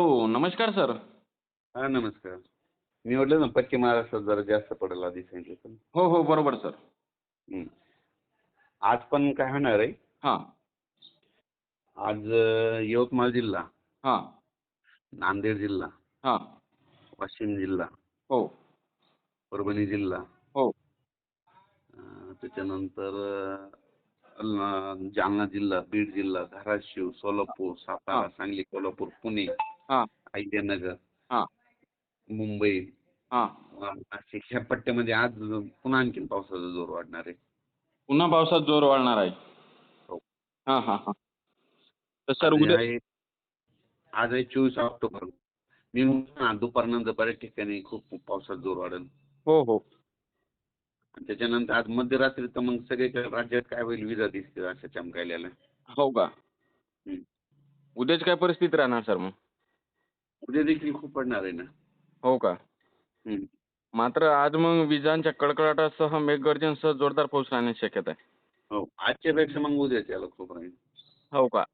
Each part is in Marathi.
हॅलो नमस्कार सर. हा नमस्कार. मी म्हटलं ना पश्चिम महाराष्ट्रात जरा जास्त पडेल आधी सांगितलं. हो हो बरोबर सर. हं. आज पण काय होणार आहे? हां. आज अं, यवतमाळ जिल्हा. हां. नांदेड जिल्हा. हां. वाशिम जिल्हा. हो. परभणी जिल्हा. हो. अं, त्याच्यानंतर अं, जालना जिल्हा बीड जिल्हा धाराशिव सोलापूर सातारा. सांगली कोल्हापूर पुणे. अहिल्यानगर हां. मुंबई. हां. नाशिक ह्या पट्ट्यामध्ये आज पुन्हा आणखीन पावसाचा जोर वाढणार आहे. पुन्हा पावसात जोर वाढणार आहे. हो. हां हां हां. तर सर आज उद्या आहे आज आहे चोवीस ऑक्टोबर. मी म्हणतो ना दुपारनंतर बऱ्याच ठिकाणी खूप पावसात जोर वाढेल. हो हो. त्याच्यानंतर आज मध्यरात्री तर मग सगळीकडे राज्यात काय होईल विजा दिसतील अशा चमकायला हो का. उद्याची काय परिस्थिती राहणार सर मग? उद्या देखील खूप पडणार आहे ना. हो का? हं. मात्र आज मग विजांच्या कडकडाटासह मेघगर्जनसह जोरदार पाऊस राहण्याची शक्यता आहे. हो आजच्या पेक्षा मग उद्याच यायला खूप राहील. हो का?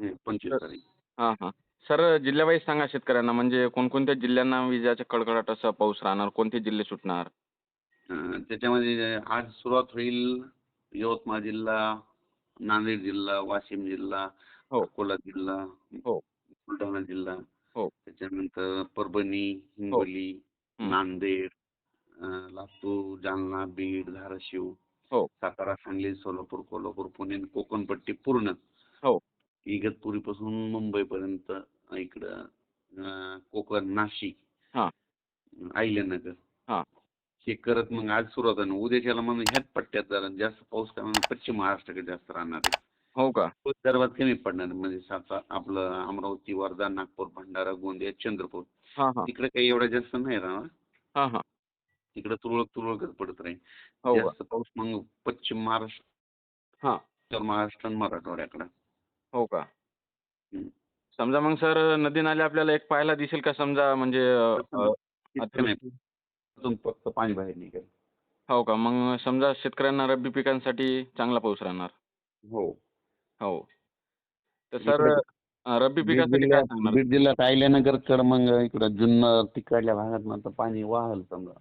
हं, पंचवीस तारीख. हां हां. सर जिल्ह्यावाईज सांगा शेतकऱ्यांना म्हणजे कोणकोणत्या जिल्ह्यांना विजाच्या कडकडाटासह पाऊस राहणार कोणते जिल्हे सुटणार? अं, त्याच्यामध्ये आज सुरुवात होईल यवतमाळ जिल्हा नांदेड जिल्हा वाशिम जिल्हा हो. अकोला जिल्हा हो. बुलढाणा जिल्हा. हो. त्याच्यानंतर परभणी हिंगोली हं. नांदेड अं, लातूर जालना बीड धाराशिव हो. सातारा सांगली सोलापूर कोल्हापूर पुणे आणि कोकणपट्टी पूर्ण हो. इगतपुरीपासून मुंबईपर्यंत इकडं अं, कोकण नाशिक हां. अहिल्यानगर हां. करत मग आज सुरुवात आहे उद्याच्याला मग ह्याच पट्ट्यात जरा जास्त पाऊस काय पश्चिम महाराष्ट्राकडे जास्त राहणार आहे हो का? विदर्भात कमी पडणार. म्हणजे साता आपलं अमरावती वर्धा नागपूर भंडारा गोंदिया चंद्रपूर. हां हां. तिकडे काही एवढा जास्त नाही राहणार. हां हां. तिकडे तुरळक तुरळकच पडत राहील. हो का? जास्त पाऊस मग पश्चिम महाराष्ट्र हां. उत्तर महाराष्ट्र आणि मराठवाड्याकडे. हो का? हं. समजा मग सर नदी नाले आपल्याला एक पाहायला दिसेल का? समजा म्हणजे अ, अ, इतकं नाही तिथून फक्त पाणी बाहेर निघेल. हो का? मग समजा शेतकऱ्यांना रब्बी पिकांसाठी चांगला पाऊस राहणार. हो. हो. तर सर रब्बी पिकासाठी काय सांगणार? बीड जिल्ह्यात कड मग इकडं जुन्नर तिकडल्या भागात मात्र पाणी वाहल समजा.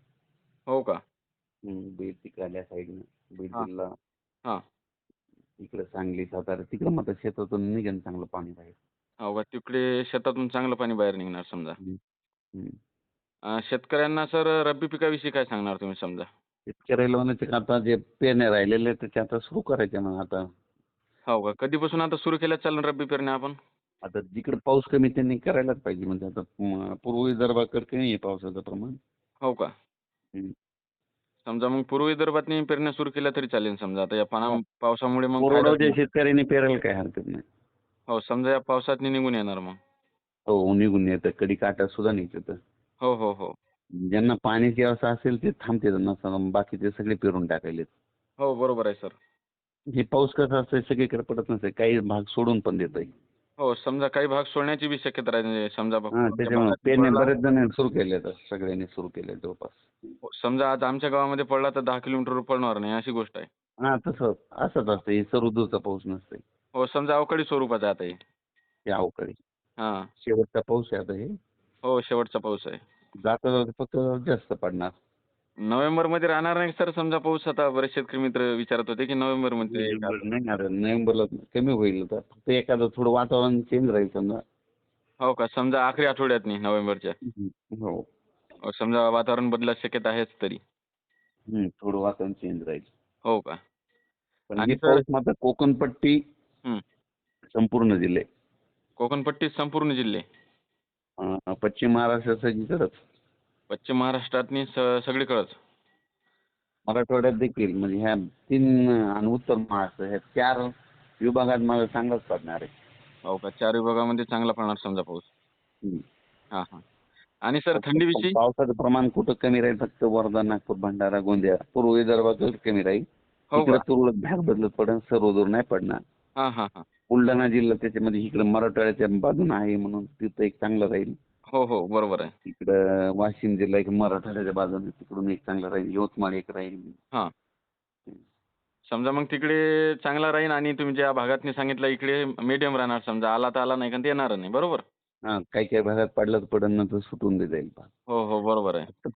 हो का? बीड तिकडल्या साईडनं. बीड हां. जिल्हा. हां. इकडे सांगली सातारा तिकडं मात्र शेतातून निघेल चांगलं पाणी बाहेर. हो का? तिकडे शेतातून चांगलं पाणी बाहेर निघणार समजा. अ, शेतकऱ्यांना सर रब्बी पिकाविषयी काय सांगणार तुम्ही समजा? शेतकऱ्याला म्हणायचं का आता जे पेरण्या राहिलेले आहेत ते आता सुरू करायचे मग आता. हो का? कधीपासून आता सुरू केल्या चालेल रब्बी पेरण्या आपण? आता जिकडे पाऊस कमी त्यांनी करायलाच पाहिजे. म्हणजे आता म, पूर्व विदर्भाकडे कमी आहे पावसाचं प्रमाण. हो का? हं. समजा मग पूर्व विदर्भातनी पेरण्या सुरू केल्या तरी चालेल समजा. आता या पाना पावसामुळे मग नाही. शेतकऱ्यांनी पेरायला काही हरकत नाही. हो समजा या पावसात निघून येणार मग. हो निघून येतं. कधी काटा सुद्धा निघतं हो हो हो. ज्यांना पाण्याची व्यवस्था असेल ते थांबते. नसतं बाकीचे सगळे पेरून टाकायले हो बरोबर आहे सर. हे पाऊस कसा असतं सगळीकडे पडत नसते काही भाग सोडून पण देत हो समजा काही भाग सोडण्याची बी शक्यता राहते समजा त्याच्यामुळे बरेच जण सुरू केले तर सगळ्यांनी सुरू केले जवळपास. हो, समजा आज आमच्या गावामध्ये पडला तर दहा किलोमीटर पडणार नाही अशी गोष्ट आहे. हा तसं असंच असतं हे सर्वदूरचा पाऊस नसते हो समजा अवकाळी स्वरूपाचा आता हे. हे अवकाळी. हां. शेवटचा पाऊस आहे आता हे. हो शेवटचा पाऊस आहे. जाता जाता फक्त जास्त पडणार. नोव्हेंबरमध्ये राहणार नाही सर. समजा पाऊस आता बरेच शेतकरी मित्र विचारत होते की नोव्हेंबरमध्ये नोव्हेंबर नाही आता नोव्हेंबरला कमी होईल आता. फक्त एखादं थोडं वातावरण चेंज राहील समजा. हो का? समजा आखरी आठवड्यात नाही नोव्हेंबरच्या? हो. समजा वातावरण बदलाची शक्यता आहेच तरी. हम्म, थोडं वातावरण चेंज राहील. हो का? पण आणि हे सर- पाऊस मात्र कोकणपट्टी. संपूर्ण जिल्हे. कोकणपट्टी संपूर्ण जिल्हे? अं, पश्चिम महाराष्ट्र सगळीकडेच पश्चिम महाराष्ट्रातनी स सगळीकडंच. मराठवाड्यात देखील म्हणजे ह्या तीन आणि उत्तर महाराष्ट्र ह्या चार विभागात मला चांगलाच पडणार आहे. हो का? चार विभागामध्ये चांगला पडणार समजा पाऊस. हम्म. हां हां. आणि सर थंडीविषयी? पावसाचं प्रमाण कुठं कमी राहील? फक्त वर्धा नागपूर भंडारा गोंदिया. पूर्व विदर्भात कमी राहील? हो इकडे का तुरळक भाग बदलत पडेल सर्व दूर नाही पडणार. हां हां हां. बुलढाणा जिल्हा त्याच्यामध्ये इकडे मराठवाड्याच्या बाजून आहे म्हणून तिथं एक चांगलं राहील. हो हो बरोबर आहे. इकडं वाशिम जिल्हा एक मराठवाड्याच्या बाजूने तिकडून एक चांगला राहील यवतमाळ एक राहील. हां. समजा मग तिकडे चांगला राहील आणि तुम्ही ज्या भागातनी सांगितलं इकडे मीडियम राहणार समजा आला तर आला नाही का ते येणार नाही बरोबर? हा काही काही भागात पडलं तर पडन नंतर सुटून बी जाईल. हो हो बरोबर आहे.